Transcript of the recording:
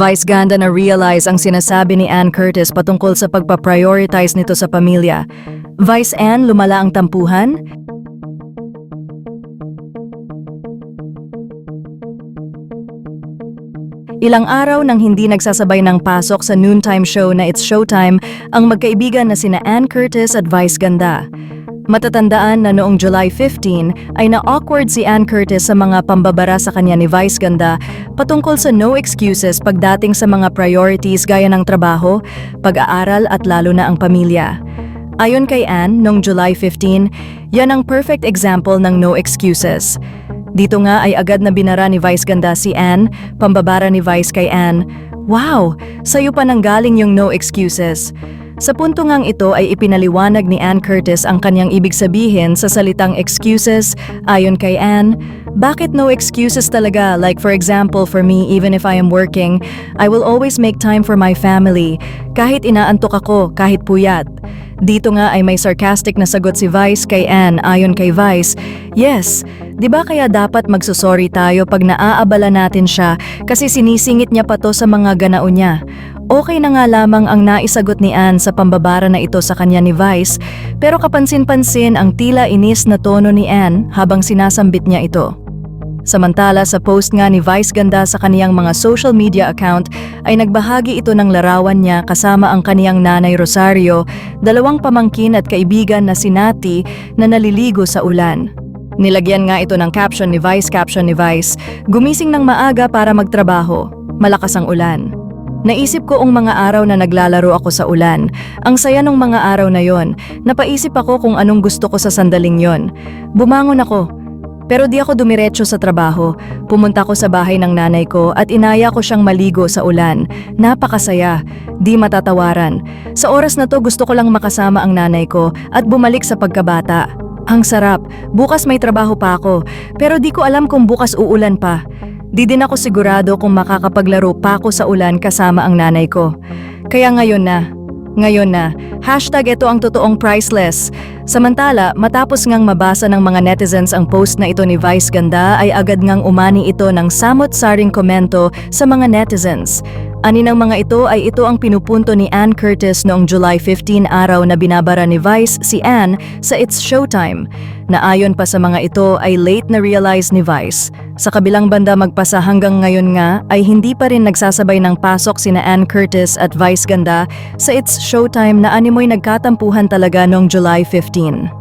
Vice ganda na realize ang sinasabi ni Ann Curtis patungkol sa pagpa-prioritize nito sa pamilya. Vice Ann, lumala ang tampuhan? Ilang araw nang hindi nagsasabay ng pasok sa noontime show na It's Showtime ang magkaibigan na sina Ann Curtis at Vice Ganda. Matatandaan na noong July 15 ay na-awkward si Ann Curtis sa mga pambabara sa kanya ni Vice Ganda patungkol sa no excuses pagdating sa mga priorities gaya ng trabaho, pag-aaral at lalo na ang pamilya. Ayon kay Ann, noong July 15, yan ang perfect example ng no excuses. Dito nga ay agad na binara ni Vice Ganda si Ann, pambabara ni Vice kay Ann. Wow, sa'yo pa nang galing yung no excuses. Sa punto ito ay ipinaliwanag ni Ann Curtis ang kanyang ibig sabihin sa salitang excuses. Ayon kay Ann, bakit no excuses talaga? Like for example, for me, even if I am working, I will always make time for my family. Kahit inaantok ako, kahit puyat. Dito nga ay may sarcastic na sagot si Vice kay Ann ayon kay Vice, Yes, di ba kaya dapat magsusorry tayo pag naaabala natin siya kasi sinisingit niya pa to sa mga ganao niya. Okay na nga lamang ang naisagot ni Ann sa pambabara na ito sa kanya ni Vice, pero kapansin-pansin ang tila inis na tono ni Ann habang sinasambit niya ito. Samantala sa post nga ni Vice Ganda sa kaniyang mga social media account ay nagbahagi ito ng larawan niya kasama ang kaniyang nanay Rosario, dalawang pamangkin at kaibigan na si Nati na naliligo sa ulan. Nilagyan nga ito ng caption ni Vice caption ni Vice, gumising ng maaga para magtrabaho, malakas ang ulan. Naisip ko ang mga araw na naglalaro ako sa ulan. Ang saya ng mga araw na yon. Napaisip ako kung anong gusto ko sa sandaling yon. Bumangon ako, pero di ako dumiretso sa trabaho. Pumunta ko sa bahay ng nanay ko at inaya ko siyang maligo sa ulan. Napakasaya, di matatawaran. Sa oras na to gusto ko lang makasama ang nanay ko at bumalik sa pagkabata. Ang sarap, bukas may trabaho pa ako, pero di ko alam kung bukas uulan pa. Di din ako sigurado kung makakapaglaro pa ako sa ulan kasama ang nanay ko. Kaya ngayon na, ngayon na, hashtag ito ang totoong priceless. Samantala, matapos ngang mabasa ng mga netizens ang post na ito ni Vice Ganda ay agad ngang umani ito ng samot-saring komento sa mga netizens. Ani ng mga ito ay ito ang pinupunto ni Ann Curtis noong July 15 araw na binabara ni Vice si Ann sa It's Showtime. Na ayon pa sa mga ito ay late na realize ni Vice. Sa kabilang banda magpasa hanggang ngayon nga ay hindi pa rin nagsasabay ng pasok sina Ann Curtis at Vice Ganda sa It's Showtime na animoy nagkatampuhan talaga noong July 15.